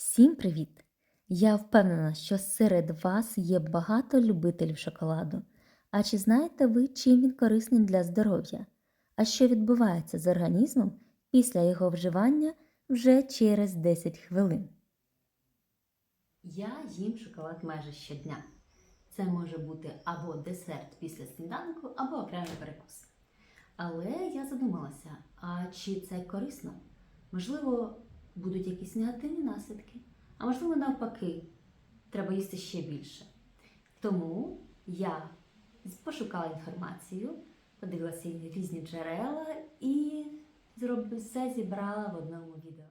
Всім привіт! Я впевнена, що серед вас є багато любителів шоколаду. А чи знаєте ви, чим він корисний для здоров'я? А що відбувається з організмом після його вживання вже через 10 хвилин? Я їм шоколад майже щодня. Це може бути або десерт після сніданку, або окремий перекус. Але я задумалася, а чи це корисно? Можливо, будуть якісь негативні наслідки, а можливо, навпаки, треба їсти ще більше. Тому я пошукала інформацію, подивилася різні джерела і все зібрала в одному відео.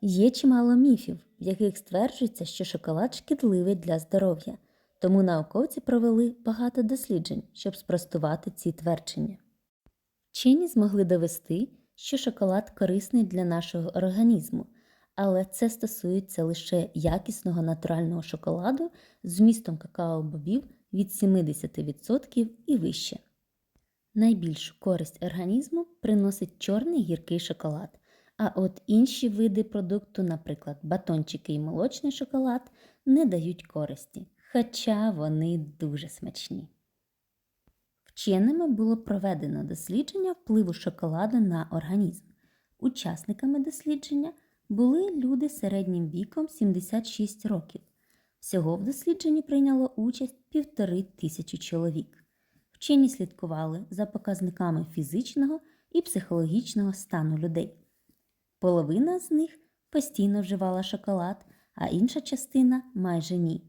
Є чимало міфів, в яких стверджується, що шоколад шкідливий для здоров'я, тому науковці провели багато досліджень, щоб спростувати ці твердження. Вчені змогли довести, що шоколад корисний для нашого організму, але це стосується лише якісного натурального шоколаду з вмістом какао-бобів від 70% і вище. Найбільшу користь організму приносить чорний гіркий шоколад, а от інші види продукту, наприклад, батончики і молочний шоколад, не дають користі, хоча вони дуже смачні. Вченими було проведено дослідження впливу шоколаду на організм. Учасниками дослідження були люди середнім віком 76 років. Всього в дослідженні прийняло участь півтори тисячі чоловік. Вчені слідкували за показниками фізичного і психологічного стану людей. Половина з них постійно вживала шоколад, а інша частина майже ні.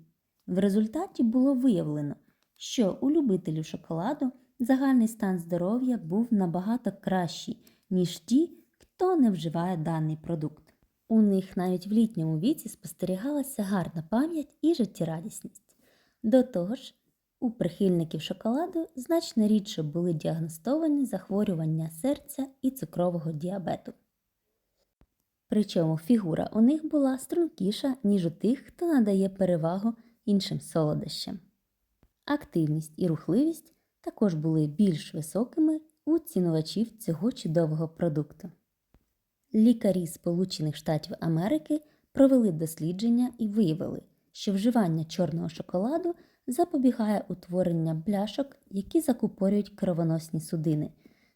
В результаті було виявлено, що у любителів шоколаду загальний стан здоров'я був набагато кращий, ніж ті, хто не вживає даний продукт. У них навіть в літньому віці спостерігалася гарна пам'ять і життєрадісність. До того ж, у прихильників шоколаду значно рідше були діагностовані захворювання серця і цукрового діабету. Причому фігура у них була стрункіша, ніж у тих, хто надає перевагу іншим солодощам. Активність і рухливість також були більш високими у цінувачів цього чудового продукту. Лікарі Сполучених Штатів Америки провели дослідження і виявили, що вживання чорного шоколаду запобігає утворення бляшок, які закупорюють кровоносні судини,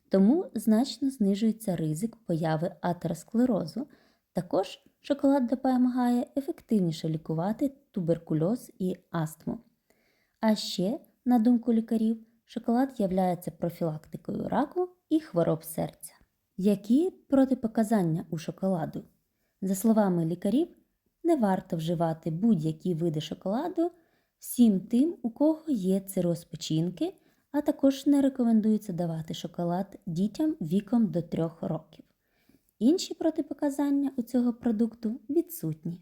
тому значно знижується ризик появи атеросклерозу. Також шоколад допомагає ефективніше лікувати туберкульоз і астму. А ще, на думку лікарів, шоколад являється профілактикою раку і хвороб серця. Які протипоказання у шоколаду? За словами лікарів, не варто вживати будь-які види шоколаду всім тим, у кого є цироз печінки, а також не рекомендується давати шоколад дітям віком до 3 років. Інші протипоказання у цього продукту відсутні.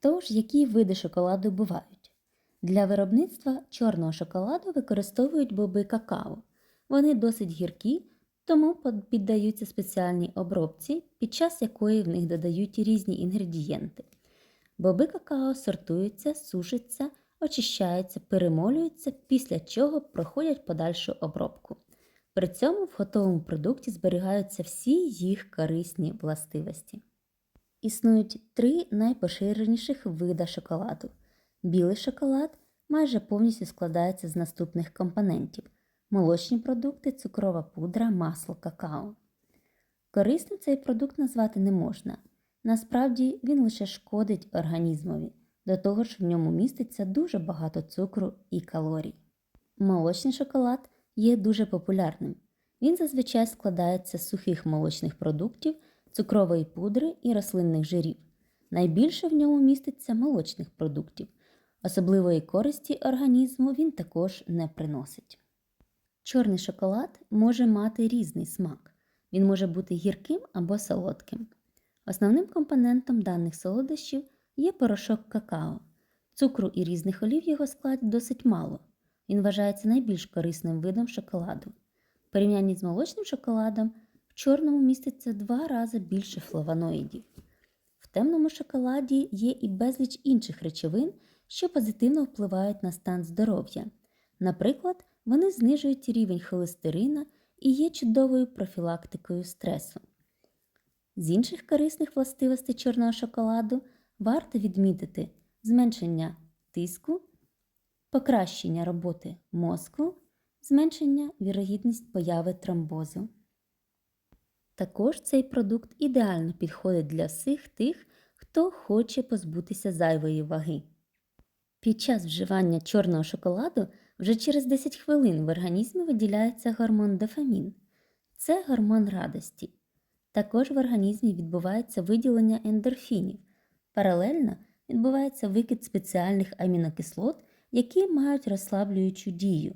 Тож, які види шоколаду бувають? Для виробництва чорного шоколаду використовують боби какао. Вони досить гіркі, тому піддаються спеціальній обробці, під час якої в них додають різні інгредієнти. Боби какао сортуються, сушаться, очищаються, перемолюються, після чого проходять подальшу обробку. При цьому в готовому продукті зберігаються всі їх корисні властивості. Існують три найпоширеніших вида шоколаду. Білий шоколад майже повністю складається з наступних компонентів: молочні продукти, цукрова пудра, масло, какао. Корисним цей продукт назвати не можна. Насправді він лише шкодить організмові, до того ж в ньому міститься дуже багато цукру і калорій. Молочний шоколад є дуже популярним. Він зазвичай складається з сухих молочних продуктів, цукрової пудри і рослинних жирів. Найбільше в ньому міститься молочних продуктів. Особливої користі організму він також не приносить. Чорний шоколад може мати різний смак. Він може бути гірким або солодким. Основним компонентом даних солодощів є порошок какао. Цукру і різних олів його складі досить мало. Він вважається найбільш корисним видом шоколаду. В порівнянні з молочним шоколадом в чорному міститься два рази більше флавоноїдів. В темному шоколаді є і безліч інших речовин, що позитивно впливають на стан здоров'я. Наприклад, вони знижують рівень холестерина і є чудовою профілактикою стресу. З інших корисних властивостей чорного шоколаду варто відмітити зменшення тиску, покращення роботи мозку, зменшення вірогідність появи тромбозу. Також цей продукт ідеально підходить для всіх тих, хто хоче позбутися зайвої ваги. Під час вживання чорного шоколаду вже через 10 хвилин в організмі виділяється гормон дофамін. Це гормон радості. Також в організмі відбувається виділення ендорфінів. Паралельно відбувається викид спеціальних амінокислот, які мають розслаблюючу дію.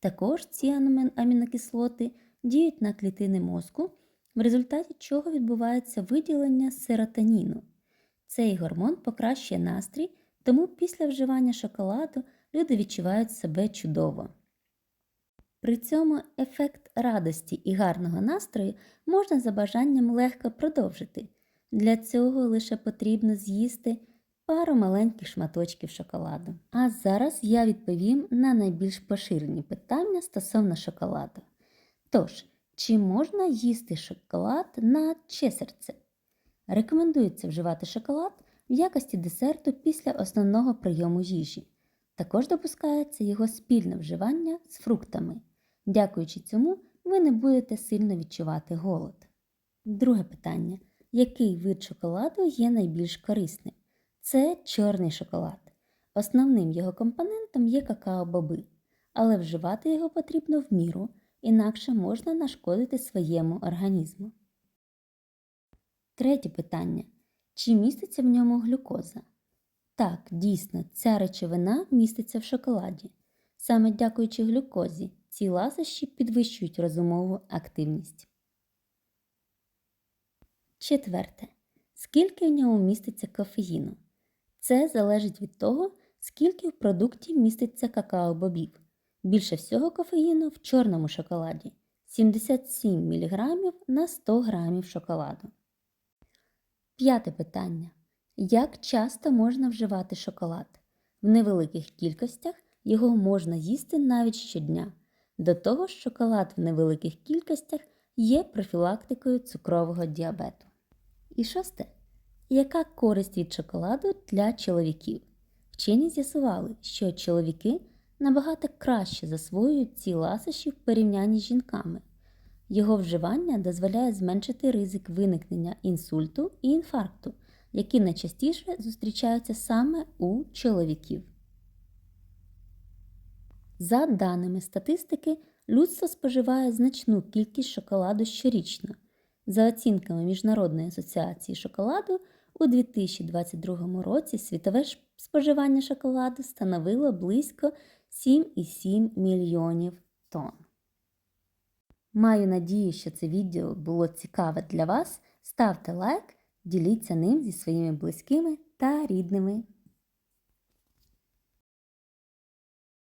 Також ці амінокислоти діють на клітини мозку, в результаті чого відбувається виділення серотоніну. Цей гормон покращує настрій, тому після вживання шоколаду люди відчувають себе чудово. При цьому ефект радості і гарного настрою можна за бажанням легко продовжити. Для цього лише потрібно з'їсти пару маленьких шматочків шоколаду. А зараз я відповім на найбільш поширені питання стосовно шоколаду. Тож, чи можна їсти шоколад на чесерце? Рекомендується вживати шоколад в якості десерту після основного прийому їжі. Також допускається його спільне вживання з фруктами. Дякуючи цьому, ви не будете сильно відчувати голод. Друге питання: який вид шоколаду є найбільш корисним? Це чорний шоколад. Основним його компонентом є какао-боби, але вживати його потрібно в міру, інакше можна нашкодити своєму організму. Третє питання: чи міститься в ньому глюкоза? Так, дійсно, ця речовина міститься в шоколаді. Саме дякуючи глюкозі, ці ласощі підвищують розумову активність. Четверте. Скільки в ньому міститься кофеїну? Це залежить від того, скільки в продукті міститься какао-бобів. Більше всього кофеїну в чорному шоколаді 77 мг на 100 г шоколаду. П'яте питання. Як часто можна вживати шоколад? В невеликих кількостях його можна їсти навіть щодня. До того ж, шоколад в невеликих кількостях є профілактикою цукрового діабету. І шосте. Яка користь від шоколаду для чоловіків? Вчені з'ясували, що чоловіки набагато краще засвоюють ці ласощі в порівнянні з жінками. Його вживання дозволяє зменшити ризик виникнення інсульту і інфаркту, які найчастіше зустрічаються саме у чоловіків. За даними статистики, людство споживає значну кількість шоколаду щорічно. За оцінками Міжнародної асоціації шоколаду, у 2022 році світове споживання шоколаду становило близько 7,7 мільйонів тонн. Маю надію, що це відео було цікаве для вас. Ставте лайк, діліться ним зі своїми близькими та рідними.